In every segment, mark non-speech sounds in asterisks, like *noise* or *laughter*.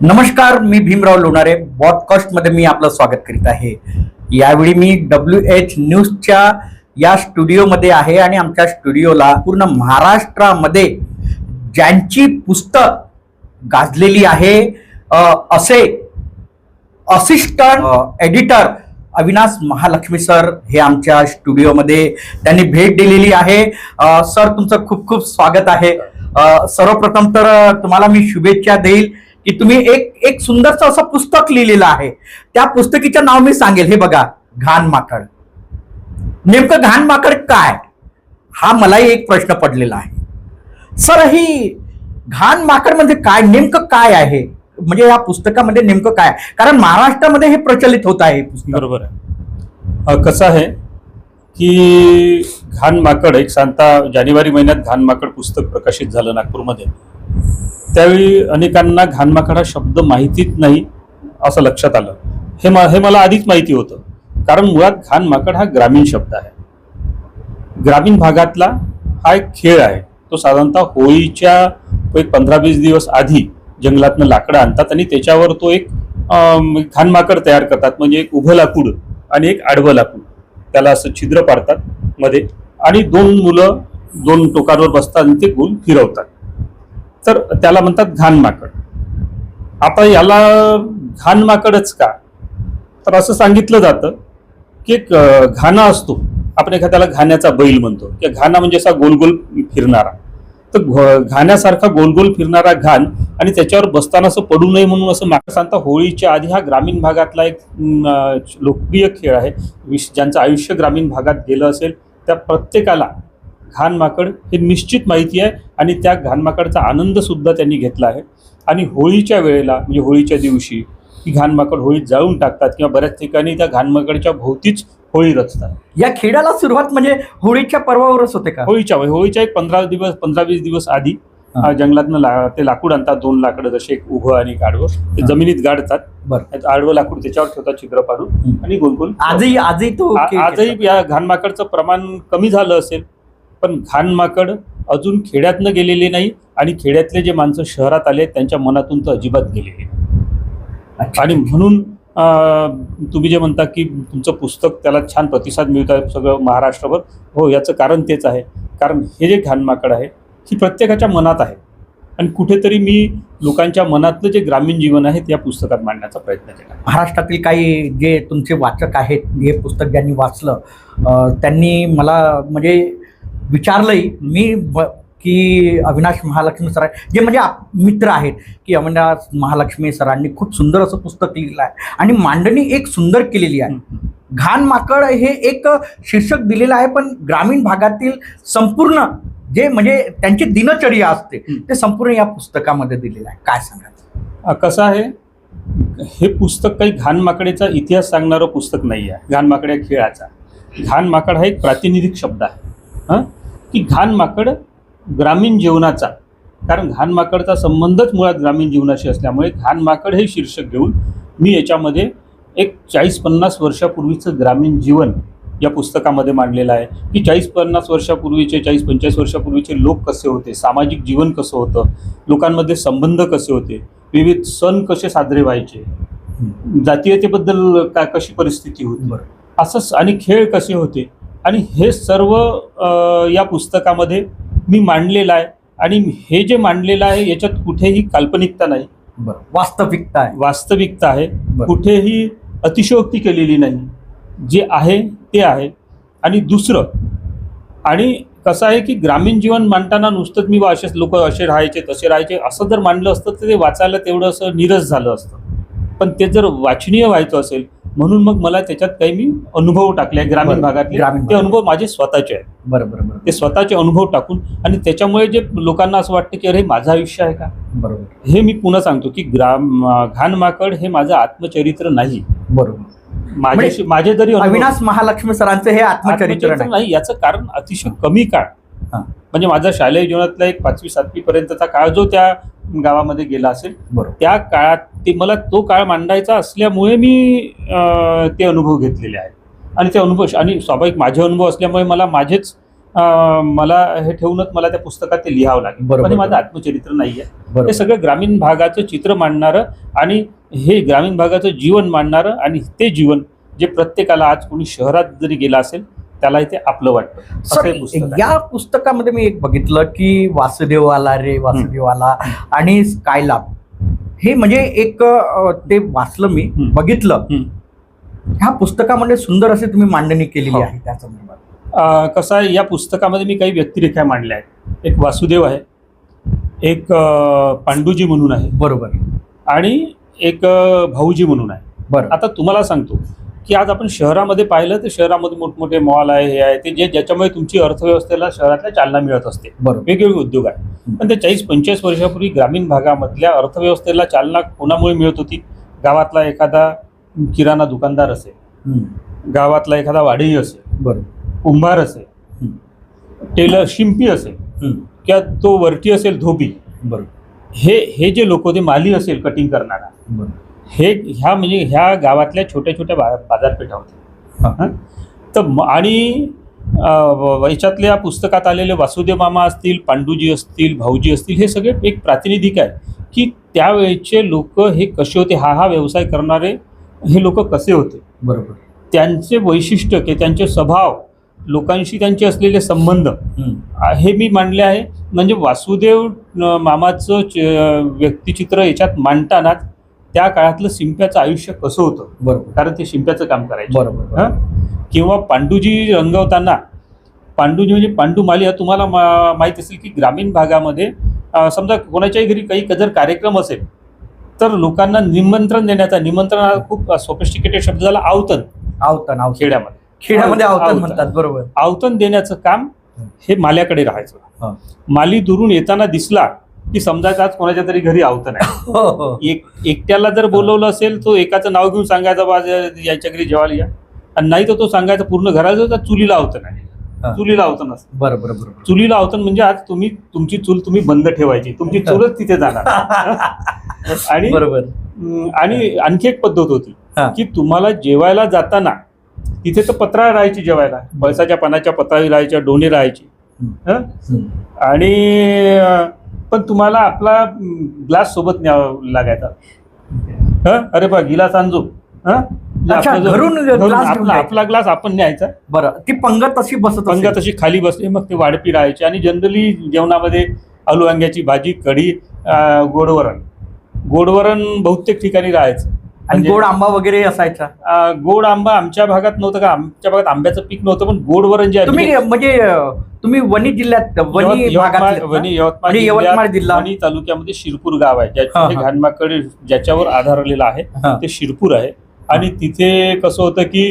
नमस्कार मी भीमराव लोणारे. पॉडकास्टमध्ये मी आपलं स्वागत करीत आहे. यावेळी मी डब्ल्यू एच न्यूजच्या या स्टुडिओमध्ये आहे आणि आमच्या स्टुडिओला पूर्ण महाराष्ट्रामध्ये ज्यांची पुस्तक गाजलेली आहे असे assistant editor Avinash Mahalakshmi sir हे आमच्या स्टुडिओमध्ये त्यांनी भेट दिलेली आहे. सर तुमचं खूप खूप स्वागत आहे. सर्वप्रथम तर तुम्हाला मी शुभेच्छा देईल. की तुम्ही एक एक सुंदरसं असं पुस्तक लिहिलेलं आहे. त्या पुस्तकीचं नाव मी सांगेल. हे बघा घाण माकड. नेमकं घाण माकड काय? हा मलाही एक प्रश्न पडलेला आहे. सर ही घाण माकड म्हणजे काय? नेमकं काय आहे? म्हणजे या पुस्तकामध्ये नेमकं काय? कारण महाराष्ट्रामध्ये हे प्रचलित होत आहे बरोबर आहे. कसं आहे की घाण माकड एक सांगता जानेवारी महिन्यात घाण माकड पुस्तक प्रकाशित झालं नागपूरमध्ये. त्यावेळी अनेकांना घाणमाकड हा शब्द माहितीच नाही असं लक्षात आलं. हे मा हे मला आधीच माहिती होतं. कारण मुळात घाणमाकड हा ग्रामीण शब्द आहे. ग्रामीण भागातला हा एक खेळ आहे. तो साधारणतः होळीच्या एक पंधरा वीस दिवस आधी जंगलातनं लाकडं आणतात आणि त्याच्यावर तो एक घाणमाकड तयार करतात. म्हणजे एक उभं लाकूड आणि एक आडवं लाकूड. त्याला असं छिद्र पाडतात मध्ये आणि दोन मुलं दोन टोकांवर बसतात आणि ते गोल फिरवतात. तर त्याला म्हणतात घाणमाकड आता याला घाणमाकडच का? तर असं सांगितलं जातं की एक घाणा असतो. आपण एखाद्याला घाण्याचा बैल म्हणतो. की घाणा म्हणजे असा गोल गोल फिरणारा. तर घ- घाण्यासारखा गोल गोल फिरणारा घाण आणि त्याच्यावर बसताना असं पडू नये म्हणून असं माकड. सांगता होळीच्या आधी हा ग्रामीण भागातला एक लोकप्रिय खेळ आहे. विश ज्यांचं आयुष्य ग्रामीण भागात गेलं असेल त्या प्रत्येकाला घाण माकड हे निश्चित माहिती आहे आणि त्या घाण माकडचा आनंद सुद्धा त्यांनी घेतला आहे. आणि होळीच्या वेळेला म्हणजे होळीच्या दिवशी ही घाण माकड होळीत जाळून टाकतात किंवा बऱ्याच ठिकाणी त्या घाण माकडच्या भोवतीच होळी रचतात. या खेळाला सुरुवात म्हणजे होळीच्या पर्वावरच होते का? होळीच्या होळीच्या एक पंधरा दिवस पंधरा वीस दिवस आधी जंगलातनं ला ते लाकूड आणतात दोन लाकडं जसे एक उभं आणि एक आडवं. ते. जमिनीत गाडतात. आडवं लाकूड त्याच्यावर ठेवतात छिद्र पाडून. आणि गोल गोल आजही आजही तो आजही. या घाणमाकडचं प्रमाण कमी झालं असेल पण घाणमाकड अजून खेड्यातनं गेलेले नाही आणि खेड्यातले जे माणसं शहरात आले त्यांच्या मनातून तर अजिबात गेलेले. आणि म्हणून तुम्ही जे म्हणता की तुमचं पुस्तक त्याला छान प्रतिसाद मिळत आहे सगळं महाराष्ट्रभर. हो याचं कारण तेच आहे. कारण हे जे घाणमाकड आहे ही प्रत्येकाच्या मनात आहे. आणि कुठेतरी मी लोकांच्या मनातलं जे ग्रामीण जीवन आहे ते या पुस्तकात मांडण्याचा प्रयत्न केला. महाराष्ट्रातील काही जे तुमचे वाचक आहेत हे पुस्तक ज्यांनी वाचलं त्यांनी मला म्हणजे विचारलंही मी ब- की अविनाश महालक्ष्मी सर जे म्हणजे मित्र आहेत की अविनाश महालक्ष्मी सरांनी खूप सुंदर असं पुस्तक लिहिलं आहे. आणि मांडणी एक सुंदर केलेली आहे. घाण माकड हे एक शीर्षक दिलेलं आहे पण ग्रामीण भागातील संपूर्ण जे म्हणजे त्यांची दिनचर्या असते. ते संपूर्ण या पुस्तकामध्ये दिलेलं आहे. काय सांगाल? अ, कसं आहे हे पुस्तक काही घाणमाकडेचा इतिहास सांगणारं पुस्तक नाही आहे घाणमाकड्या खेळाचा. घाणमाकड हा एक प्रातिनिधिक शब्द आहे. हां? की घाणमाकड ग्रामीण जीवनाचा. कारण घाणमाकडचा संबंधच मुळात ग्रामीण जीवनाशी असल्यामुळे घाणमाकड हे शीर्षक घेऊन मी याच्यामध्ये एक चाळीस पन्नास वर्षापूर्वीचं ग्रामीण जीवन या पुस्तकामध्ये मांडलेलं आहे. की चाळीस पन्नास वर्षापूर्वीचे चाळीस पंचेचाळीस वर्षापूर्वीचे लोक कसे होते? सामाजिक जीवन कसं होतं? लोकांमध्ये संबंध कसे होते? विविध सण कसे साजरे व्हायचे? जातीयतेबद्दल काय कशी परिस्थिती होती? बरं. असंच आणि खेळ कसे होते? आणि हे सर्व या पुस्तकामध्ये मी मांडलेलं आहे. आणि हे जे मांडलेलं आहे याच्यात कुठेही काल्पनिकता नाही. बरं वास्तविकता आहे. वास्तविकता आहे. कुठेही अतिशयोक्ती केलेली नाही. जे आहे ते आहे. आणि दुसरं आणि कसं आहे की ग्रामीण जीवन मांडताना नुसतंच मी असेच लोक असे राहायचे तसे राहायचे असं जर मांडलं असतं तर ते वाचायला तेवढं असं निरस झालं असतं. पण ते जर वाचनीय व्हायचं असेल म्हणून मग मला त्याच्यात काही मी अनुभव टाकले ग्रामीण. भागातले. ग्रामीण ते भागात. अनुभव माझे स्वतःचे आहेत. बरं बरं बरं. ते स्वतःचे अनुभव टाकून आणि त्याच्यामुळे जे लोकांना असं वाटतं की अरे माझं आयुष्य आहे का? बरोबर. हे मी पुन्हा सांगतो की ग्राम घाण माकड हे माझं आत्मचरित्र नाही. बरोबर. माझे माझे जरी अनुभव- अविनाश महालक्ष्मी सरांचं हे आत्मचरित्र नाही. याचं कारण अतिशय कमी काळ. म्हणजे माझा शालेय जीवनातला एक पाचवी सातवी पर्यंतचा काळ जो त्या गावामध्ये गेला असेल बरोबर. त्या काळात ते मला तो काळ मांडायचा असल्यामुळे मी ते अनुभव घेतलेले आहेत. आणि ते अनुभव आणि स्वाभाविक माझे अनुभव असल्यामुळे मला माझेच मला हे ठेवूनच मला त्या पुस्तकात ते लिहावं लागेल. हे माझं आत्मचरित्र नाही आहे हे सगळं ग्रामीण भागाचं चित्र मांडणारं आणि हे ग्रामीण भागाचं जीवन मांडणारं आणि ते जीवन जे प्रत्येकाला आज कोणी शहरात जरी गेला असेल त्याला ते आपलं वाटतं. असं सर. या पुस्तकामध्ये मी एक बघितलं की वासुदेव आला रे वासुदेव आला आणि स्कायलॅब. हे म्हणजे एक ते वाचलं मी. बघितलं. ह्या पुस्तकामध्ये सुंदर अशी तुम्ही मांडणी केलेली हो. आहे त्या संदर्भात. कसं आहे या पुस्तकामध्ये मी काही व्यक्तिरेखा मांडल्या आहेत. एक वासुदेव आहे एक पांडुजी म्हणून आहे. बरोबर. आणि एक भाऊजी म्हणून आहे. बरं. आता तुम्हाला सांगतो की आज आपण शहरामध्ये पाहिलं तर शहरामध्ये मोठमोठे मॉल आहे हे आहे ते जे ज्याच्यामुळे तुमची अर्थव्यवस्थेला शहरातल्या चालना मिळत असते. बरोबर. वेगवेगळे उद्योग आहे पण ते चाळीस पंचेचाळीस वर्षापूर्वी ग्रामीण भागामधल्या अर्थव्यवस्थेला चालना कोणामुळे मिळत होती? गावातला एखादा किराणा दुकानदार असेल. गावातला एखादा वाढई असेल बरोबर. कुंभार असेल टेलर शिंपी असेल. किंवा तो वरटी असेल धोबी. बरोबर. हे हे जे लोक होते माली असेल कटिंग करणारा. हे ह्या म्हणजे ह्या गावातल्या छोट्या छोट्या बा बाजारपेठा होत्या? तर म- आणि याच्यातल्या पुस्तकात आलेले वासुदेव मामा असतील पांडुजी असतील भाऊजी असतील हे सगळे एक प्रातिनिधिक आहे. की त्यावेळेचे लोक हे कसे होते हा हा व्यवसाय करणारे हे लोक कसे होते? बरोबर. त्यांचे वैशिष्ट्य की त्यांचे स्वभाव लोकांशी त्यांचे असलेले संबंध हे. मी मांडले आहे. म्हणजे वासुदेव मामाचं च- व्यक्तिचित्र याच्यात मांडतानाच त्या काळातलं शिंप्याचं आयुष्य कसं होतं? बरोबर. कारण ते शिंप्याचं काम करायचे. बरोबर हं? किंवा पांडुजी रंगवताना पांडुजी म्हणजे पांडू माली हा तुम्हाला मा- माहीत असेल की ग्रामीण भागामध्ये समजा कोणाच्याही घरी काही जर कार्यक्रम असेल तर लोकांना निमंत्रण देण्याचा निमंत्रण हा खूप सोफिस्टिकेटेड शब्द झाला आवतन. आवतन आवतन. खेड्यामध्ये. खेड्यामध्ये आवतन. म्हणतात बरोबर. आवतन देण्याचं काम हे माल्याकडे राहायचं. माली दुरून येताना दिसला की समजायचं आज कोणाच्या तरी घरी आवतन आहे *laughs* हो हो. एक एकट्याला जर बोलवलं असेल तो एकाचं नाव घेऊन सांगायचं बा याच्या घरी जेवायला या. आणि नाही तर तो सांगायचा पूर्ण घराचं तर चुलीला आवतन आहे हा. चुलीला आवतन असतं बरोबर बरोबर चुलीला आवतन म्हणजे आज तुम्ही तुमची चूल तुम्ही बंद ठेवायची. तुमची चूलच तिथे जाणार. *laughs* आणि बरोबर. आणि आणखी एक पद्धत होती. की तुम्हाला जेवायला जाताना तिथे तर पत्रा राहायची जेवायला. बळसाच्या पानाच्या पत्राळी राहायच्या डोणे राहायची. आणि पण तुम्हाला आपला ग्लास सोबत न्यावा लागायचा हं? अरे बा गिलास आणजो हं? अच्छा, आपला जो- घरून glass घरून घेऊन आपला जायचा. आपला ग्लास आपण न्यायचा बरं ती पंगत अशी बसत असेल. पंगत अशी खाली बसली मग ते वाढपी राहायची आणि जनरली जेवणामध्ये आलू वांग्याची भाजी कढी अं, गोडवरण गोडवरण बहुतेक ठिकाणी राहायचं आणि म्हणजे- गोड आंबा वगैरे असायचा गोड आंबा आमच्या भागात नव्हतं का आमच्या भागात आंब्याचं पीक नव्हतं पण गोडवरण जे आहे तुम्ही म्हणजे तुम्ही वणी जिल्ह्यात वणी भागात वणी यवतमाळ म्हणजे यवतमाळ जिल्हा. वणी तालुक्यामध्ये शिरपूर गाव आहे ज्याचे हा. घानमाकड ज्याच्यावर आधारलेलं आहे. ते शिरपूर आहे आणि तिथे कसं होतं की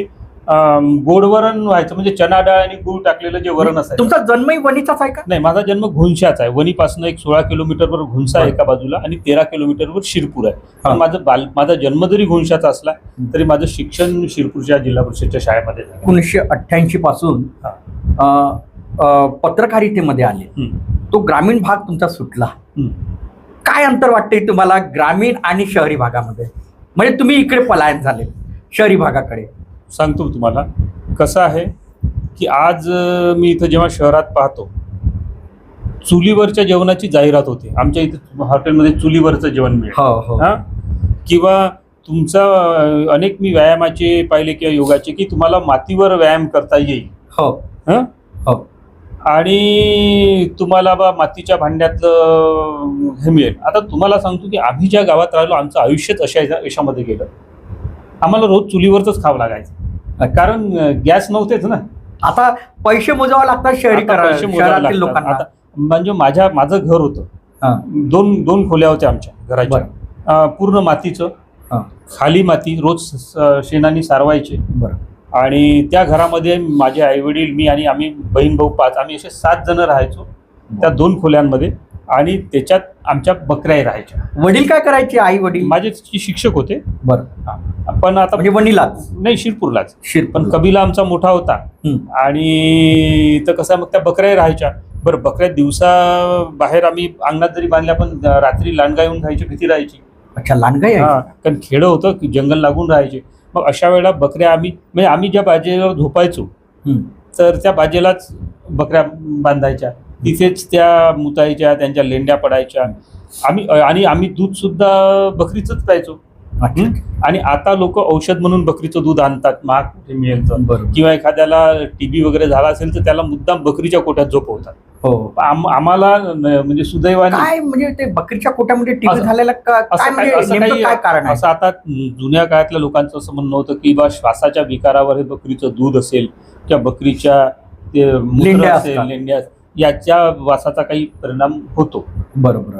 अं, गोडवरण व्हायचं म्हणजे चना डाळ आणि गूळ टाकलेलं जे वरण असायचं. तुमचा जन्मही वणीचाच आहे का? नाही माझा जन्म घुंशाचा आहे. वणीपासून एक सोळा किलोमीटरवर घुंसा आहे एका बाजूला आणि तेरा किलोमीटरवर शिरपूर आहे. माझं बाल माझा जन्म जरी घुंशाचा असला तरी माझं शिक्षण शिरपूरच्या जिल्हा परिषदच्या शाळेमध्ये झालं. एकोणीसशे अठ्ठ्याऐंशी पासून पत्रकारितेमध्ये आले. तो ग्रामीण भाग तुमचा सुटला. काय अंतर वाटते तुम्हाला ग्रामीण आणि शहरी भागामध्ये? म्हणजे तुम्ही इकडे पलायन झाले शहरी भागाकडे. सांगतो तुम्हाला. कसं आहे की आज मी इथं जेव्हा शहरात पाहतो चुलीवरच्या जेवणाची जाहिरात होते. आमच्या इथं हॉटेलमध्ये चुलीवरचं जेवण मिळेल हो हो. हा? किंवा तुमचा अनेक मी व्यायामाचे पाहिले किंवा योगाचे की तुम्हाला मातीवर व्यायाम करता येईल. हो. हं? आणि तुम्हाला बा मातीच्या भांड्यातलं हे मिळेल. आता तुम्हाला सांगतो की आम्ही ज्या गावात राहिलो आमचं आयुष्यच अशा याच्या- याच्यामध्ये गेलं. आम्हाला रोज चुलीवरच खावं लागायचं. कारण गॅस नव्हतेच ना. आता पैसे मोजावे लागतात शहरी. लोकांना. म्हणजे माझ्या माझं घर होतं. हा. दोन दोन खोल्या होत्या आमच्या घराच्या. पूर्ण मातीचं. खाली माती रोज शेणाने सारवायचे. बरं. आणि त्या घरामध्ये माझे आईवडील मी आणि आम्ही बहीण भाऊ पाच आम्ही असे सात जण राहायचो. त्या दोन खोल्यांमध्ये. आणि त्याच्यात आमच्या बकऱ्याही राहायच्या. वडील काय करायचे आई वडील? माझे जे शिक्षक होते. बरं. पण आता म्हणजे वडिलाच? नाही शिरपूरलाच. पण शिरपण कबिला आमचा मोठा होता. आणि तर कसं मग त्या बकऱ्याही राहायच्या. बरं बकऱ्या दिवसा बाहेर आम्ही अंगणात जरी बांधल्या पण रात्री लांडगा येऊन खायची भीती राहायची. अच्छा लांडगाई आहे हा कारण खेडं होतं की जंगल लागून राहायचे. मग अशा वेळेला बकऱ्या आम्ही म्हणजे आम्ही ज्या बाजेवर झोपायचो. तर त्या बाजेलाच बकऱ्या बांधायच्या. तिथेच त्या मुतायच्या त्यांच्या लेंड्या पडायच्या. आम्ही आणि आम्ही दूध सुद्धा बकरीचंच प्यायचो. आणि आता लोक औषध म्हणून बकरीचं दूध आणतात. महाग कुठे मिळेल तर. किंवा एखाद्याला टीबी वगैरे झाला असेल तर त्याला मुद्दाम बकरीच्या कोट्यात झोपवतात. हो. आम- आम्हाला म्हणजे सुदैवाने काय म्हणजे ते बकरीच्या कोट्यामध्ये टीबी असं- झालेला म्हणजे काही कारण असं आता जुन्या काळातल्या लोकांचं असं म्हणणं होतं की बा श्वासाच्या विकारावर हे बकरीचं दूध असेल किंवा बकरीच्या ते लेंड्या असेल. लेंड्या याच्या वासाचा काही परिणाम होतो. बरोबर.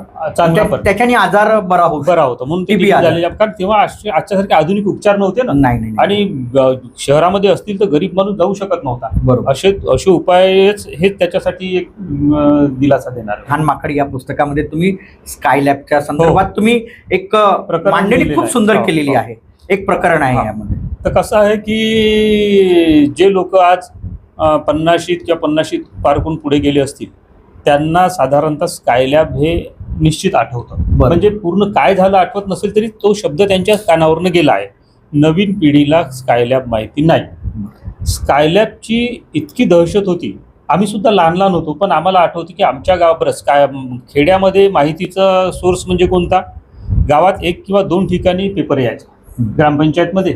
त्या- पण त्याच्याने आजार बरा होऊ बरा होतो. म्हणून ते TB TB आलं. झालेल्या कारण तेव्हा आजचे- आजच्यासारखे आधुनिक उपचार नव्हते ना. नाही नाही नाही. आणि ग- शहरामध्ये असतील तर गरीब माणूस जाऊ शकत नव्हता. बरोबर. असे असे उपायच हेच त्याच्यासाठी एक अं, दिलासा देणार खान माकड या पुस्तकामध्ये तुम्ही स्कायलॅबच्या संदर्भात तुम्ही एक अ, प्रकरण मांडणी लिहिलेलं खूप आहे. सुंदर हो, केलेली हो. आहे. एक प्रकरण आहे हा. यामध्ये. तर कसं आहे की जे लोक आज पन्नाशीत किंवा पन्नाशीत पार करून पुढे गेले असतील त्यांना साधारणतः स्कायलॅब हे निश्चित आठवतं. म्हणजे पूर्ण काय झालं आठवत नसेल तरी तो शब्द त्यांच्या कानावरनं गेला आहे. नवीन पिढीला स्कायलॅब माहिती नाही. स्कायलॅबची इतकी दहशत होती. आम्ही सुद्धा लहान लहान होतो पण आम्हाला आठवतं की आमच्या गावात स्काय खेड्यामध्ये माहितीचा सोर्स म्हणजे कोणता? गावात एक किंवा दोन ठिकाणी पेपर यायचा. ग्रामपंचायतमध्ये.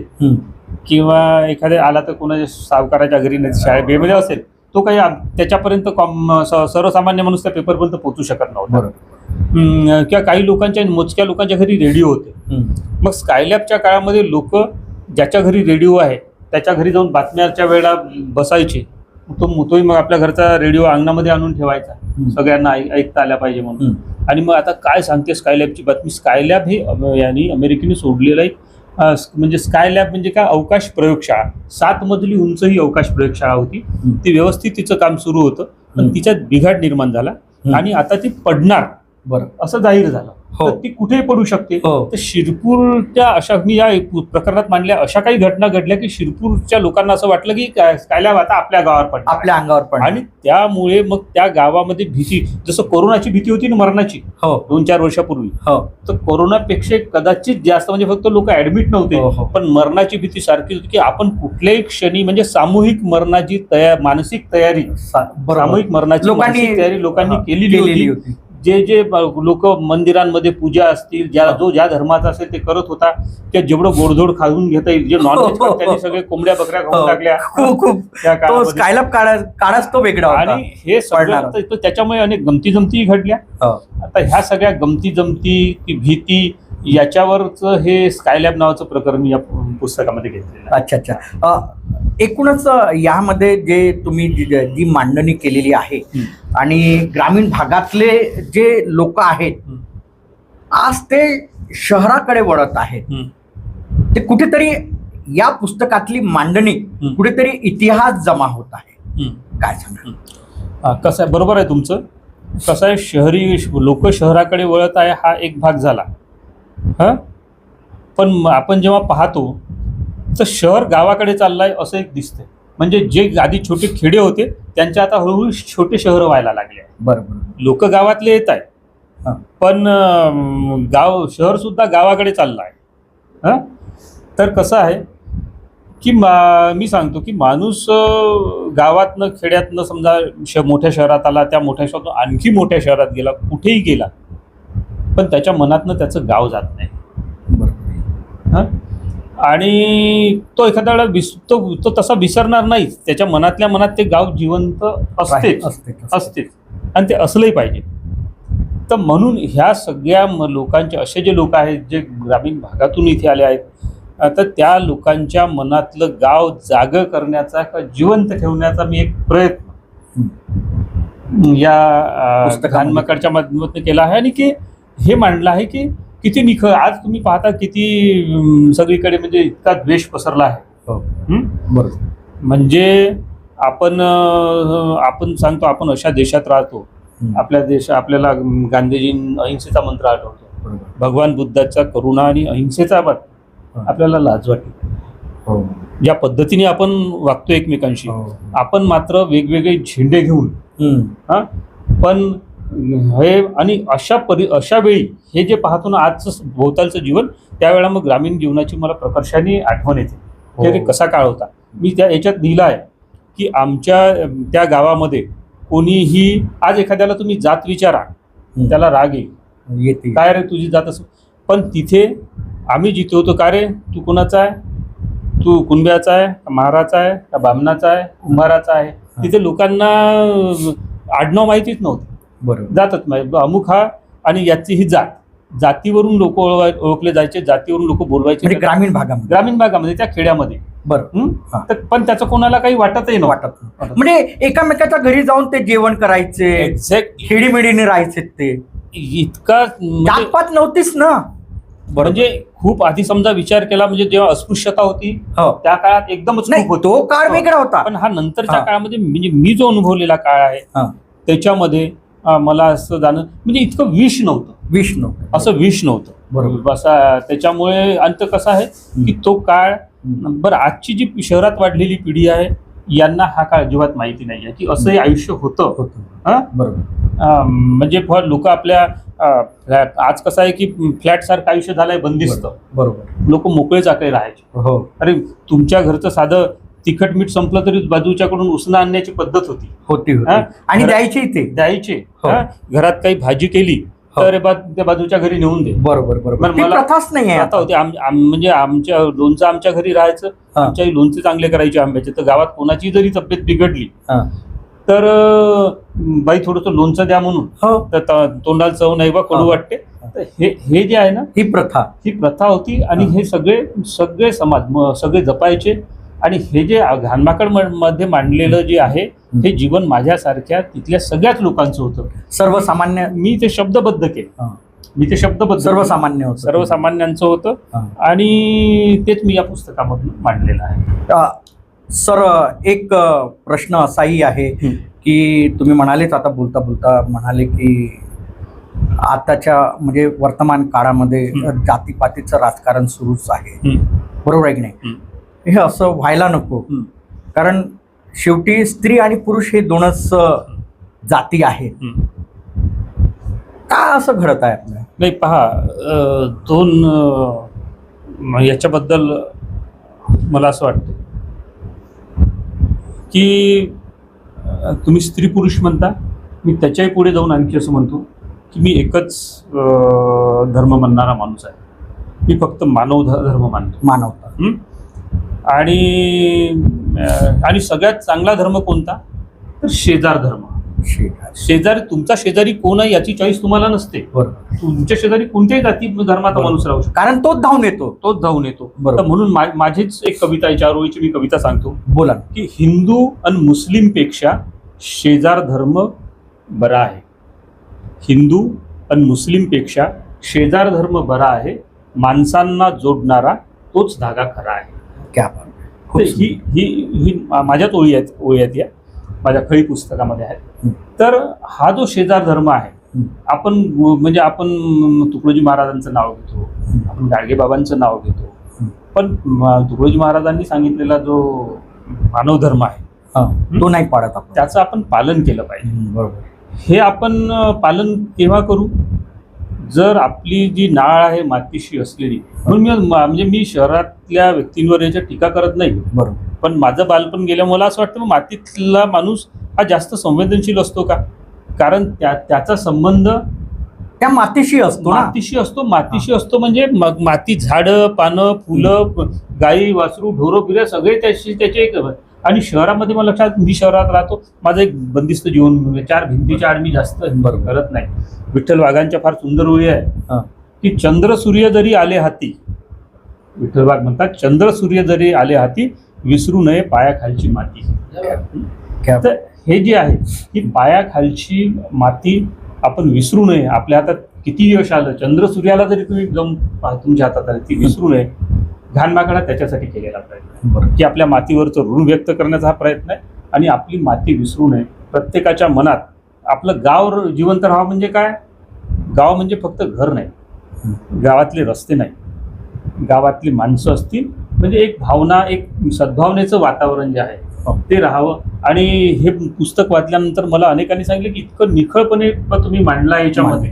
किंवा एखाद्या आला तर कोणाच्या सावकाराच्या घरी नाही शाळेमध्ये असेल तो काही त्याच्यापर्यंत कॉम सर्वसामान्य माणूस त्या पेपरपर्यंत पोहोचू शकत नव्हता. किंवा काही लोकांच्या मोजक्या लोकांच्या घरी रेडिओ होते. मग स्कायलॅबच्या काळामध्ये लोक ज्याच्या घरी रेडिओ आहे त्याच्या घरी जाऊन बातम्याच्या वेळेला बसायचे. तो तोही मग आपल्या घरचा रेडिओ अंगणामध्ये आणून ठेवायचा. सगळ्यांना ऐकता आल्या पाहिजे म्हणून. आणि मग आता काय सांगते स्कायलॅबची बातमी? स्कायलॅब हे यांनी अमेरिकेने सोडलेलं एक म्हणजे स्कायलॅब म्हणजे काय अवकाश प्रयोगशाळा सात मजली उंच ही अवकाश प्रयोगशाळा होती. ती व्यवस्थित तिचं काम सुरू होतं पण. तिच्यात बिघाड निर्माण झाला. आणि आता ती पडणार बरं. असं जाहीर झालं. हो. तर ती कुठेही पडू शकते. हो. तर शिरपूरच्या अशा मी या प्रकरणात मांडल्या अशा काही घटना घडल्या की शिरपूरच्या लोकांना असं वाटलं की काय- स्कायलॅब आता आपल्या गावावर पडणार आपल्या अंगावर पण आणि त्यामुळे मग त्या गावामध्ये भीती जसं कोरोनाची भीती होती ना मरणाची हो. दोन चार वर्षापूर्वी. हो. तर कोरोनापेक्षा कदाचित जास्त म्हणजे फक्त लोक ऍडमिट हो, नव्हते. हो. पण मरणाची भीती सारखी होती की आपण कुठल्याही क्षणी म्हणजे सामूहिक मरणाची तयार मानसिक तयारी सा- बरोबर. सामूहिक मरणाची लोकांनी मानसिक तयारी लोकांनी हा, केलेली होती. जे जे लोक मंदिरांमध्ये पूजा असतील ज्या हा. जो ज्या धर्माचा असेल ते करत होता त्या जेवढं गोडधोड खाऊन घेता येईल जे नॉनव्हेज हो, हो, त्यांनी हो. *laughs* सगळे कोंबड्या बकऱ्या हो. खाऊन टाकल्या खूप खूप *laughs* त्या तो काळच तो वेगळा आणि हे. सगळं त्याच्यामुळे अनेक गमती जमती घडल्या हो. आता ह्या सगळ्या गमती जमती ती भीती याच्यावरच हे स्कायलॅब नावाचं प्रकरण मी या पुस्तकामध्ये घेतलेलं अच्छा अच्छा एकूणच यामध्ये जे तुम्ही जी मांडणी केलेली आहे. आणि ग्रामीण भागातले जे लोक आहेत. आज ते शहराकडे वळत आहेत. ते कुठेतरी या पुस्तकातली मांडणी. कुठेतरी इतिहास जमा होत आहे. काय सांगा कसं आहे? बरोबर आहे तुमचं. कसं आहे? शहरी लोक शहराकडे वळत आहे हा एक भाग झाला. हा? पण आपण जेव्हा पाहतो तर शहर गावाकडे चाललंय असं एक दिसतंय. म्हणजे जे आधी छोटे खेडे होते त्यांच्या आता हळूहळू छोटे शहर व्हायला लागले. आहे बरोबर. लोक गावातले येत आहेत. हा. पण गाव शहर सुद्धा गावाकडे चाललं आहे. हा? तर कसं आहे की मा मी सांगतो की माणूस गावातनं खेड्यातनं समजा श मोठ्या शहरात आला त्या मोठ्या शहरातून आणखी मोठ्या शहरात गेला कुठेही गेला पण त्याच्या मनातनं त्याचं गाव जात नाही. बरोबर. हा? आणि तो एखाद्या वेळा विस तो तो तसा विसरणार नाहीच. त्याच्या मनातल्या मनात ते गाव जिवंत असतेच. असते असतेच. आणि ते असलंही पाहिजे. तर म्हणून ह्या सगळ्या लोकांचे असे जे लोक आहेत जे ग्रामीण भागातून इथे आले आहेत तर त्या लोकांच्या मनातलं गाव जागं करण्याचा किंवा जिवंत ठेवण्याचा मी एक प्रयत्न या. घाणमाकडच्या माध्यमातून केला आहे आणि की हे मांडलं आहे की किती निख आज तुम्ही पाहता किती सगळीकडे म्हणजे इतका द्वेष पसरला आहे हो? बरोबर म्हणजे आपण आपण सांगतो आपण अशा देशात राहतो. आपल्या देश आपल्याला गांधीजी अहिंसेचा मंत्र आठवतो भगवान बुद्धाचा करुणा आणि अहिंसेचा बात. आपल्याला लाज वाटते हो ज्या पद्धतीने आपण वागतो एकमेकांशी हो. आपण मात्र वेगवेगळे झेंडे घेऊन. हा पण हे आणि अशा परि अशा वेळी हे जे पाहतो ना आजचं भोवतालचं जीवन त्यावेळेला मग ग्रामीण जीवनाची मला प्रकर्षाने आठवण येते. की अरे. कसा काळ होता. मी त्या याच्यात लिहिलं आहे की आमच्या त्या गावामध्ये कोणीही आज एखाद्याला तुम्ही जात विचारा. त्याला राग येईल. येते. काय रे तुझी जात असं. पण तिथे आम्ही जिथे होतो का रे? तू कोणाचा आहे? तू कुंब्याचा आहे? का महाराचा आहे? का बामणाचा आहे? कुंभाराचा आहे? तिथे लोकांना आडनाव माहितीच नव्हतं. बरोबर. जातच माहिती अमुक हा आणि याची ही जात. जातीवरून लोक ओळखले जायचे जातीवरून लोक बोलवायचे. म्हणजे ग्रामीण भागामध्ये. ग्रामीण भागामध्ये त्या खेड्यामध्ये. बरं. हं? हा. पण त्याचं कोणाला काही वाटतही नव्हतं. वाटत नाही. म्हणजे एकामेकाच्या घरी जाऊन ते जेवण करायचे एक्झॅक्ट खेडीमेडीने राहायचे ते. इतका म्हणजे जातपात नव्हतीच ना. म्हणजे खूप आधी समजा विचार केला म्हणजे जेव्हा अस्पृश्यता होती हो. त्या काळात एकदमच नाही होती. तो काळ वेगळा होता. पण हा नंतरच्या हा. काळामध्ये म्हणजे मी जो अनुभवलेला काळ आहे हा. त्याच्यामध्ये मला असं जाणं म्हणजे इतकं विष नव्हतं. विष्णू असं विष नव्हतं. बरोबर. असा त्याच्यामुळे अंत कसा आहे की तो काळ बरं आजची जी शहरात वाढलेली पिढी आहे यांना हा काळ अजिबात माहिती नाही आहे. की असंही आयुष्य होतं. होतं. हा? बरोबर. म्हणजे लोक आपल्या आज कसं आहे की फ्लॅट सारखं आयुष्य झालंय बंदिस्त. बरोबर. लोक मोकळे चाकळे राहायचे. हो. अरे तुमच्या घरचं साधं तिखट मीठ संपलं तरी बाजूच्याकडून उसणं आणण्याची पद्धत होती होती हा? आणि घरात- द्यायची ते द्यायचे हो. हा? घरात काही भाजी केली हो. तर बा- त्या बाजूच्या घरी नेऊन दे बरोबर बरोबर बरं, ती मला- प्रथाच नाही आहे आता होते आम- आम- म्हणजे आमच्या लोणचं आमच्या घरी राहायचं हा. आमच्याही लोणचे चांगले करायचे आंब्याचे तर गावात कोणाची जरी तब्येत बिघडली हा. तर अं, बाई थोडंसं लोणचं द्या म्हणून हो तर त- तोंडाला चव नाही बा कडू. वाटते तर हे हे जे आहे ना ही प्रथा ही प्रथा होती आणि हा. हे सगळे सगळे समाज म- सगळे जपायचे आणि हे जे घाणमाकड म- मध्ये मांडलेलं जे आहे हे जीवन माझ्यासारख्या तिथल्या सगळ्याच लोकांचं होतं सर्वसामान्य मी ते शब्दबद्ध केले. मी ते शब्दबद्ध सर्वसामान्य होतं सर्वसामान्यांचं होतं. आणि तेच मी या पुस्तकामधून मांडलेलं आहे सर एक प्रश्न असाही आहे. की तुम्ही म्हणालेच आता बोलता बोलता म्हणाले की आताच्या म्हणजे वर्तमान काळामध्ये. जातीपातीचं राजकारण सुरूच आहे. बरोबर आहे की नाही हं. असं व्हायला नको. कारण शेवटी स्त्री आणि पुरुष हे दोनच जाती आहेत हं. का असं घडत आहे आपल्या नाही पहा दोन याच्याबद्दल मला असं वाटतं की तुम्ही स्त्री पुरुष म्हणता मी त्याच्याही पुढे जाऊन आणखी असं म्हणतो की मी एकच धर्म मानणारा माणूस आहे मी फक्त मानव धर्म मानतो मानवता? आणि आणि सगळ्यात चांगला धर्म कोणता? तर शेजार धर्म. शेजार. शेजारी तुमचा शेजारी कोण आहे याची चॉईस तुम्हाला नसते. तुमच्या शेजारी कोणत्याही जाती धर्माचा. माणूस राहू शकतो. कारण तोच धावून येतो. तोच जाऊन येतो. तर म्हणून माझीच एक कविता आहे चार ओळीची मी कविता सांगतो. बोला. की हिंदू आणि मुस्लिमपेक्षा शेजार धर्म बरा आहे. हिंदू आणि मुस्लिमपेक्षा शेजार धर्म बरा आहे. माणसांना जोडणारा तोच धागा खरा आहे. क्या बात तर ही ही ही मा- माझ्याच ओळी आहेत ओळी आहेत या. माझ्या खळी पुस्तकामध्ये आहेत. तर हा जो शेजार धर्म आहे. आपण म्हणजे आपण तुकडोजी महाराजांचं नाव घेतो. आपण गाडगे बाबांचं नाव घेतो. पण तुकडोजी महाराजांनी सांगितलेला जो मानव धर्म आहे तो नाही पाडत आपण. त्याचं आपण पालन केलं पाहिजे. बरोबर. हे आपण पालन केव्हा करू? जर आपली जी नाळ आहे मातीशी असलेली म्हणून मी म्हणजे मी शहरातल्या व्यक्तींवर याच्या टीका करत नाही. बरोबर. पण माझं बालपण गेलं मला असं वाटतं मातीतला माणूस हा जास्त संवेदनशील असतो का? कारण त्या त्याचा संबंध त्या मातीशी असतो ना. मातीशी असतो. मातीशी असतो म्हणजे मग माती झाडं पानं फुलं गाई वासरू ढोरं बिरं सगळे त्याशी त्याचे एक आणि शहरामध्ये मला लक्षात मी शहरात राहतो माझं एक बंदिस्त जीवन म्हणजे चार भिंतीच्या आड मी जास्त. करत नाही. विठ्ठल वाघांच्या फार सुंदर ओळी आहे. की चंद्र सूर्य जरी आले हाती विठ्ठल वाघ म्हणतात चंद्र सूर्य जरी आले हाती विसरू नये पायाखालची माती. तर हे जे आहे ही पायाखालची माती आपण विसरू नये. आपल्या हातात किती यश आलं चंद्र सूर्याला जरी तुम्ही जाऊन पहा, तुमच्या हातात आले ती विसरू नये. घाणमाकडा त्याच्यासाठी केलेला प्रयत्न आहे. की आपल्या मातीवरचं ऋण व्यक्त करण्याचा हा प्रयत्न आहे आणि आपली माती विसरू नये. प्रत्येकाच्या मनात आपलं गाव जिवंत राहावं म्हणजे काय? गाव म्हणजे फक्त घर नाही. गावातले रस्ते नाही. गावातली माणसं असतील म्हणजे एक भावना एक सद्भावनेचं वातावरण जे आहे ते राहावं. आणि हे पुस्तक वाचल्यानंतर मला अनेकांनी सांगितलं की इतकं निखळपणे तुम्ही मांडला याच्यामध्ये?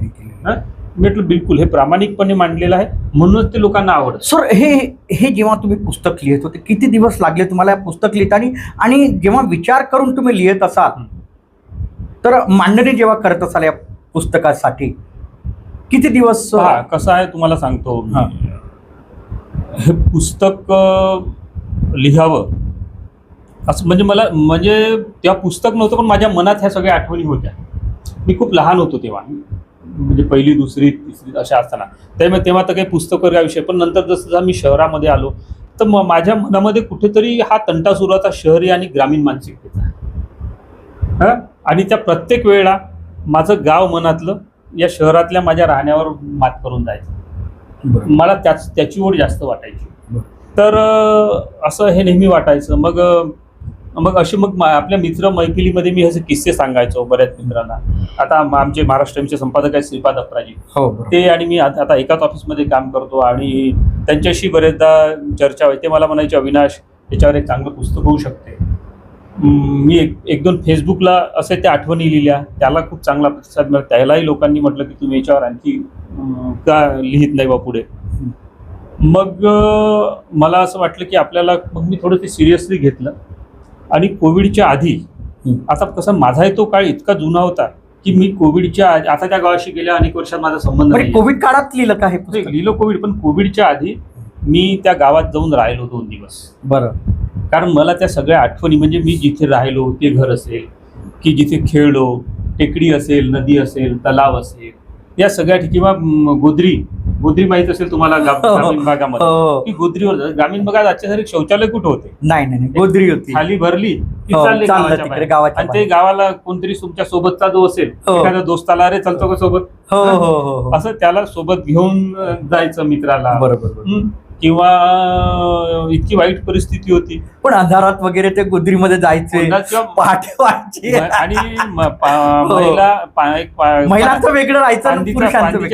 म्हटलं बिलकुल हे प्रामाणिकपणे मांडलेलं आहे. म्हणूनच ते लोकांना आवडत. सर हे हे जेव्हा तुम्ही पुस्तक लिहित होते किती दिवस लागले तुम्हाला हे पुस्तक लिहिताना? आणि जेव्हा विचार करून तुम्ही लिहित असाल तर मांडणी जेव्हा करत असाल या पुस्तकासाठी किती दिवस पहा कसं आहे तुम्हाला सांगतो. हा. हे पुस्तक लिहावं. असं म्हणजे मला म्हणजे तेव्हा पुस्तक नव्हतं पण माझ्या मनात ह्या सगळ्या आठवणी होत्या. मी खूप लहान होतो तेव्हा. म्हणजे पहिली दुसरी तिसरी अशा असताना. त्यामुळे तेव्हा तर काही पुस्तक वगैरे विषय. पण नंतर जसं जसं मी शहरामध्ये आलो तर म- माझ्या मनामध्ये कुठेतरी हा तंटा सुरू होता शहरी आणि ग्रामीण मानसिकतेचा. हा? आणि त्या प्रत्येक वेळेला माझं गाव मनातलं या शहरातल्या माझ्या राहण्यावर मात करून जायचं. मला त्याच त्याची ओढ जास्त वाटायची. तर असं हे नेहमी वाटायचं. मग मग असे मग आपल्या मित्र मैफिलीमध्ये मी असे किस्से सांगायचो बऱ्याच मित्रांना. आता आम- आमचे महाराष्ट्राचे संपादक आहेत श्रीपाद अप्राजी हो. ते आणि मी आता एकाच ऑफिसमध्ये काम करतो आणि त्यांच्याशी बरेचदा चर्चा व्हायची ते मला म्हणायचे अविनाश याच्यावर एक चांगलं पुस्तक होऊ शकते. मी एक एक दोन फेसबुकला असे त्या आठवणी लिहिल्या. त्याला खूप चांगला प्रतिसाद मिळाला. त्यालाही लोकांनी म्हटलं की तुम्ही याच्यावर आणखी का लिहित नाही बा पुढे? मग मला असं वाटलं की आपल्याला मग मी थोडं ते सिरियसली घेतलं. आणि कोविडच्या आधी. आता कसं माझाही तो काळ इतका जुना होता की मी कोविडच्या आता त्या गावाशी गेल्या अनेक वर्षात माझा संबंध कोविड काळात लिहिलं का हे लिहिलं कोविड पण कोविडच्या आधी मी त्या गावात जाऊन राहिलो दोन दिवस. बरं. कारण मला त्या सगळ्या आठवणी म्हणजे मी जिथे राहिलो ते घर असेल की जिथे खेळलो टेकडी असेल नदी असेल तलाव असेल या सगळ्या ठिकाणी किंवा गोदरी गोदरी माहीत असेल तुम्हाला गा- ग्रामीण भागामध्ये हो की गोदरीवर ग्रामीण भागात आजच्या सारे शौचालय कुठं होते नाही नाही नाही, गोदरी होती खाली भरली की हो, चालले चाललं गावाच्या तिकडे बाहेर. गावाच्या आणि ते बाहेर. गावाला कोणतरी तुमच्या सोबतचा जो असेल हो. एखादा दोस्ताला अरे चालतो का सोबत हो हो हो हो असं त्याला सोबत घेऊन अ, जायचं मित्राला बरोबर बरोबर. हं? किंवा इतकी वाईट परिस्थिती होती. पण अंधारात वगैरे ते गोदरीमध्ये जायचे पहाटे व्हायचे आणि हो. महिला वेगळं राहायचं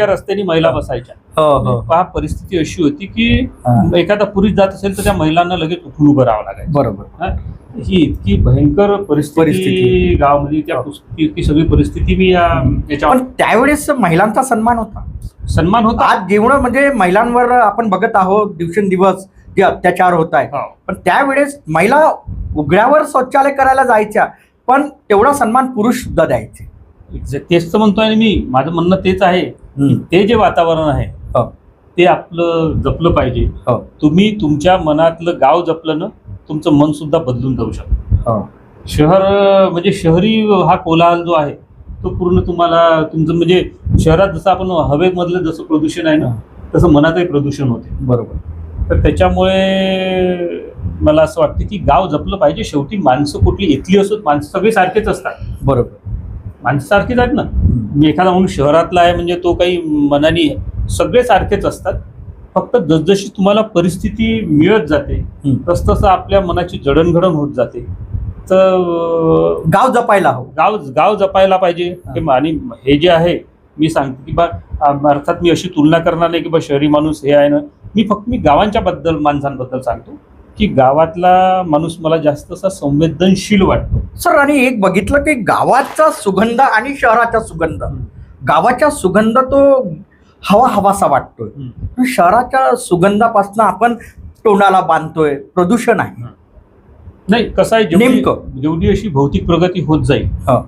रस्त्याने महिला बसायच्या. हो हो. पहा परिस्थिती अशी होती की हा. एखादा पुरुष जात असेल तर त्या महिलांना लगेच उठून उभं राहावं लागायचं. बरोबर. हा? ही इतकी भयंकर परिस्थिती परिस्थिती. गावामध्ये त्या पुस- इतकी सगळी परिस्थिती मी या- याच्यावर पण त्यावेळेस महिलांचा सन्मान होता सन्मान होता आज जेवढं म्हणजे महिलांवर आपण बघत आहोत दिवसेंदिवस जे अत्याचार होत आहे हो. पण त्यावेळेस महिला उघड्यावर शौचालय करायला जायच्या पण तेवढा सन्मान पुरुष सुद्धा द्यायचे Exact. तेच तर म्हणतोय मी माझं म्हणणं तेच आहे की ते जे वातावरण आहे हो. ते आपलं जपलं पाहिजे हो. तुम्ही तुमच्या मनातलं गाव जपलं ना तुमचं मन सुद्धा बदलून जाऊ शकतं. हो. शहर म्हणजे शहरी हा कोलाहल जो आहे तो पूर्ण तुम्हाला तुमचं म्हणजे शहरात जसं आपण हवेमधलं जसं प्रदूषण आहे ना तसं मनातही प्रदूषण होते. बरोबर. तर त्याच्यामुळे मला असं वाटतं की गाव जपलं पाहिजे. शेवटी माणसं कुठली इथली असोत माणसं सगळे सारखेच असतात. बरोबर. माणसं सारखीच आहेत ना. मी एखादा म्हणून शहरातला आहे म्हणजे तो काही मनाने सगळे सारखेच असतात. फक्त जसजशी तुम्हाला परिस्थिती मिळत जाते. तसतसं आपल्या मनाची जडणघडण होत जाते. तर गाव जपायला हवं. गाव गाव जपायला पाहिजे. हे. आणि हे जे आहे मी सांगतो की बा अर्थात मी अशी तुलना करणार नाही की बा शहरी माणूस हे आहे ना. मी फक्त मी गावांच्या बद्दल माणसांबद्दल सांगतो की गावातला माणूस मला जास्त असा संवेदनशील वाटतो. सर आणि एक बघितलं की गावाचा सुगंध आणि शहराचा सुगंध. गावाचा सुगंध तो हवा हवासा वाटतोय. शहराच्या सुगंधापासून आपण तोंडाला बांधतोय. प्रदूषण आहे. नाही कसं आहे नेमकं. जेवढी अशी भौतिक प्रगती होत जाईल हो.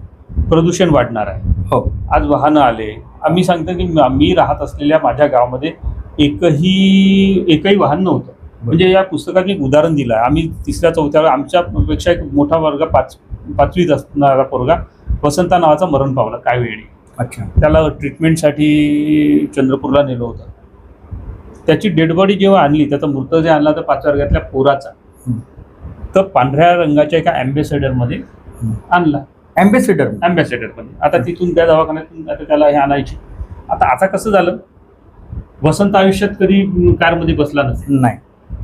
प्रदूषण वाढणार आहे. हो. आज वाहनं आले. आम्ही सांगतो की म- राहत असलेल्या माझ्या गावामध्ये एकही एकही वाहन नव्हतं. म्हणजे या पुस्तकात मी एक उदाहरण दिलं आहे आम्ही तिसऱ्या चौथ्या आमच्यापेक्षा एक मोठा वर्ग पाच पाचवीत असणारा पोरगा वसंता नावाचा मरण पावला काय वेळी अच्छा. त्याला ट्रीटमेंटसाठी चंद्रपूरला नेलं होतं. त्याची डेड बॉडी जेव्हा आणली त्याचा मृतदेह आणला तर पाचव्या वर्गातल्या पोराचा. तर पांढऱ्या रंगाच्या एका अँबेसेडरमध्ये. आणला. अँबेसिडर अँबॅसेडरमध्ये आता तिथून त्या दवाखान्यातून आता त्याला हे आणायचे. आता आता कसं झालं? वसंत आयुष्यात कधी कारमध्ये बसला नसेल. नाही.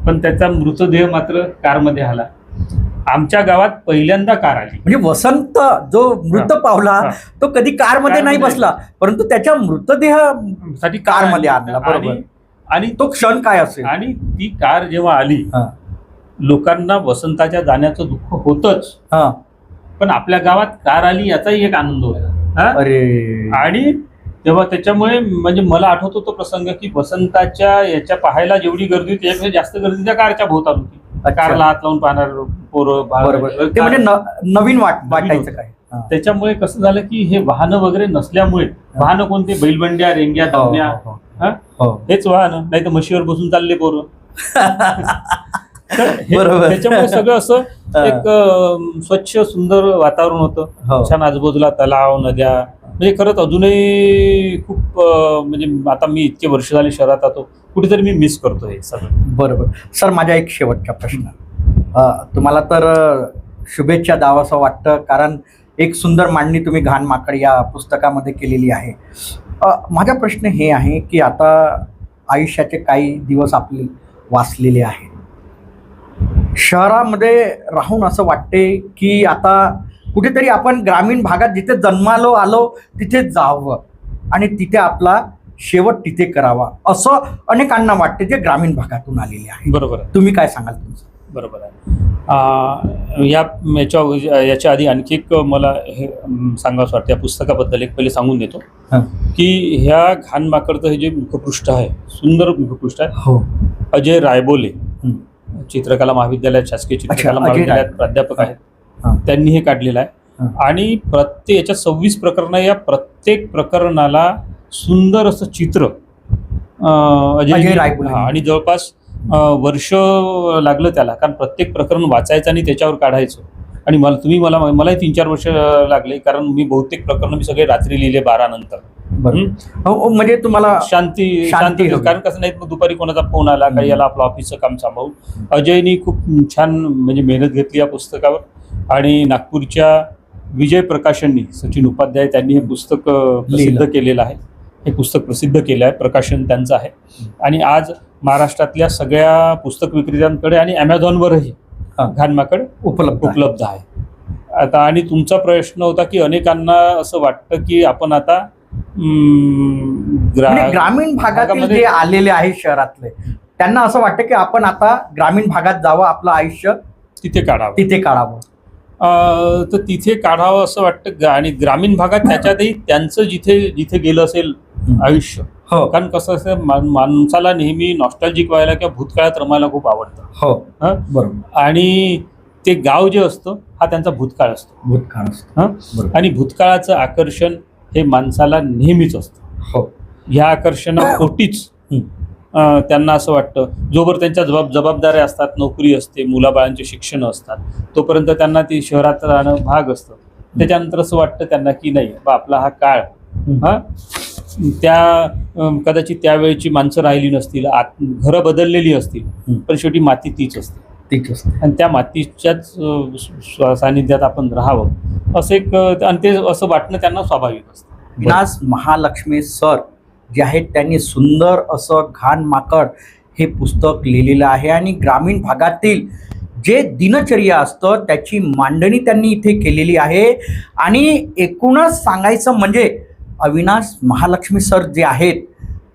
पण त्याचा मृतदेह मात्र कारमध्ये आला. आमच्या गावात पहिल्यांदा कार आली म्हणजे वसंत जो मृत. पावला. तो कधी कारमध्ये नाही कारमध्ये बसला परंतु त्याच्या मृतदेहसाठी कारमध्ये. आणला, बरोबर. आणि- तो क्षण काय असेल आणि ती कार जेव्हा आली. लोकांना वसंताच्या जाण्याचं दुःख होतच पण आपल्या गावात कार आली याचाही एक आनंद होता? अरे आणि तेव्हा त्याच्यामुळे म्हणजे मला आठवतो तो प्रसंग की वसंताच्या याच्या पाहायला जेवढी गर्दी होती जास्त गर्दी त्या कारच्या भोवताल होती. कारला हात लावून पाहणार पोरं बरोबर ते म्हणजे न- नवीन वाट वाटायचं काय. त्याच्यामुळे कसं झालं की हे वाहनं वगैरे नसल्यामुळे वाहनं कोणते बैलबंड्या रेंग्या हो, धावण्या हो, हा? हो. हेच वाहन नाही तर म्हशीवर बसून चालले पोरं *laughs* तर हे- बरोबर. त्याच्यामुळे सगळं असं हा. एक अं, स्वच्छ सुंदर वातावरण होतं हो. छान आजूबाजूला तलाव नद्या म्हणजे खरंच अजूनही खूप म्हणजे आता मी इतके वर्ष झाले शहरात आतो कुठेतरी मी मिस करतो हे सगळं. बरोबर. सर माझा एक शेवटचा प्रश्न. तुम्हाला तर शुभेच्छा द्यावंसं वाटतं कारण एक सुंदर मांडणी तुम्ही घाण माकड या पुस्तकामध्ये केलेली आहे. माझा प्रश्न हे आहे की आता आयुष्याचे काही दिवस आपले वाचलेले आहे शहरामध्ये राहून असं वाटते की आता कुठेतरी आपण ग्रामीण भागात जिथे जन्मालो आलो तिथे जावं. आणि तिथे आपला शेवट तिथे करावा. असं अनेकांना वाटते जे ग्रामीण भागातून आलेले आहे बरोबर तुम्ही काय सांगाल तुमचं? बरोबर आहे. या याच्या याच्या आधी आणखी एक मला हे सांगावंसं वाटतं. या पुस्तकाबद्दल एक पहिले सांगून देतो. की ह्या घाण माकडचं हे जे मुखपृष्ठ आहे सुंदर मुखपृष्ठ आहे. हो. अजय रायबोले. चित्रकला महाविद्यालयात शासकीय चित्रकला महाविद्यालयात प्राध्यापक आहेत. त्यांनी हे काढलेलं आहे. आणि प्रत्येक याच्यात सव्वीस प्रकरण या प्रत्येक प्रकरणाला सुंदर असं चित्र अजय. हां, आणि जवळपास वर्ष लागलं त्याला कारण प्रत्येक प्रकरण वाचायचं आणि त्याच्यावर काढायचं आणि मला तुम्ही मला मलाही तीन चार वर्ष लागले कारण मी बहुतेक प्रकरण मी सगळे रात्री लिहिले बारा नंतर हं? हो, म्हणजे तुम्हाला शांती शांती. कारण कसं नाही मग दुपारी कोणाचा फोन आला काही. याला आपलं ऑफिसचं काम सांभाळून अजयनी खूप छान म्हणजे मेहनत घेतली या पुस्तकावर आणि नागपूरच्या विजय प्रकाशननी सचिन उपाध्याय त्यांनी हे पुस्तक प्रसिद्ध. केलेलं आहे हे पुस्तक प्रसिद्ध केलं आहे प्रकाशन त्यांचं आहे आणि आज महाराष्ट्रातल्या सगळ्या पुस्तक विक्रेत्यांकडे आणि ॲमेझॉनवरही हा. घाणमाकड उपलब्ध. उपलब्ध आहे आता आणि तुमचा प्रश्न होता की अनेकांना असं वाटतं की आपण आता म्हणजे ग्रामीण भागातील भागामध्ये- जे आलेले आहे शहरातले त्यांना असं वाटतं की आपण आता ग्रामीण भागात जावं आपलं आयुष्य तिथे काढावं तिथे काढावं तर तिथे काढावं असं वाटतं. आणि ग्रामीण भागात त्याच्यातही त्यांचं जिथे जिथे गेलं असेल आयुष्य. हो. कारण कसं असं माणसाला नेहमी नॉस्टॅल्जिक व्हायला किंवा भूतकाळात रमायला खूप आवडतं. हो. हं? बरोबर. आणि ते गाव जे असतं हा त्यांचा भूतकाळ असतो. भूतकाळ असतो. हं? आणि भूतकाळाचं आकर्षण हे माणसाला नेहमीच असतं. हो. ह्या आकर्षणापोटीच त्यांना असं वाटतं. जोवर त्यांच्या जबाब जबाबदाऱ्या असतात नोकरी असते मुलाबाळांचे शिक्षण असतात तोपर्यंत त्यांना ती शहरात राहणं भाग असतं. त्याच्यानंतर असं वाटतं त्यांना की नाही बा आपला हा काळ हा? त्या कदाचित त्यावेळची माणसं राहिली नसतील आत घरं बदललेली असतील. पण शेवटी माती तीच असते. तीच असते. आणि त्या मातीच्याच सानिध्यात आपण राहावं. असं एक आणि ते असं वाटणं त्यांना स्वाभाविक असतं. विनाश महालक्ष्मी सर जे आहेत त्यांनी सुंदर असं घाण माकड हे पुस्तक लिहिलेलं आहे. आणि ग्रामीण भागातील जे दिनचर्या असतं त्याची मांडणी त्यांनी इथे केलेली आहे. आणि एकूणच सांगायचं म्हणजे अविनाश महालक्ष्मी सर जे आहेत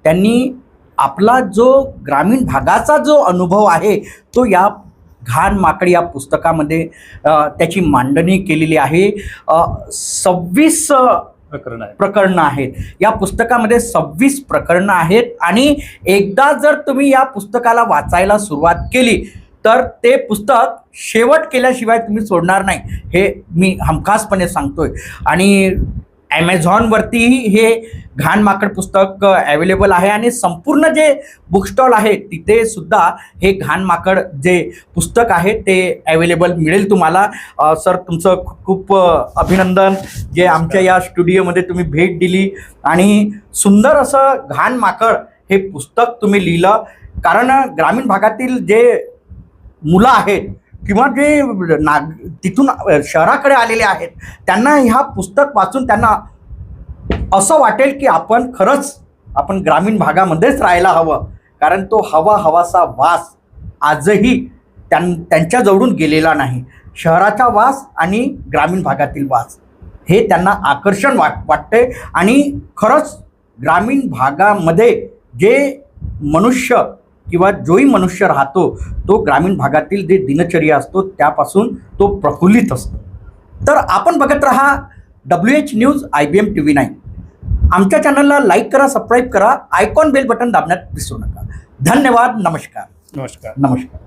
त्यांनी आपला जो ग्रामीण भागाचा जो अनुभव आहे तो या घाण माकड या पुस्तकामध्ये त्याची मांडणी केलेली आहे. सव्वीस प्रकरण आहे प्रकरणं आहेत. या पुस्तकामध्ये सव्वीस प्रकरणं आहेत आणि एकदा जर तुम्ही या पुस्तकाला वाचायला सुरुवात केली तर ते पुस्तक शेवट केल्याशिवाय तुम्ही सोडणार नाही. हे मी हमखासपणे सांगतोय. आणि ॲमेझॉनवरतीही हे घाण माकड पुस्तक अवेलेबल आहे आणि संपूर्ण जे बुक स्टॉल आहे तिथे सुद्धा हे घाण माकड जे पुस्तक आहे ते अवेलेबल मिळेल तुम्हाला. सर तुमचं खूप खूप अभिनंदन जे आमच्या या स्टुडिओमध्ये तुम्ही भेट दिली. आणि सुंदर असं घाण माकड हे पुस्तक तुम्ही लिहिलं. कारण ग्रामीण भागातील जे मुलं आहेत किंवा जे नाग तिथून शहराकडे आलेले आहेत त्यांना ह्या पुस्तक वाचून त्यांना असं वाटेल की आपण खरंच आपण ग्रामीण भागामध्येच राहायला हवं. कारण तो हवा हवासा वास आजही त्यां त्यांच्याजवळून गेलेला नाही. शहराचा वास आणि ग्रामीण भागातील वास हे त्यांना आकर्षण वाट वाटते आणि खरंच ग्रामीण भागामध्ये जे मनुष्य किंवा जोही मनुष्य राहतो तो ग्रामीण भागातील जे दिनचर्या असतो त्यापासून तो प्रफुल्लित असतो. तर आपण बघत राहा W H news I B M T V nine आमच्या चॅनलला लाईक करा सबस्क्राईब करा आयकॉन बेल बटन दाबण्यात विसरू नका. धन्यवाद नमस्कार. नमस्कार. नमस्कार.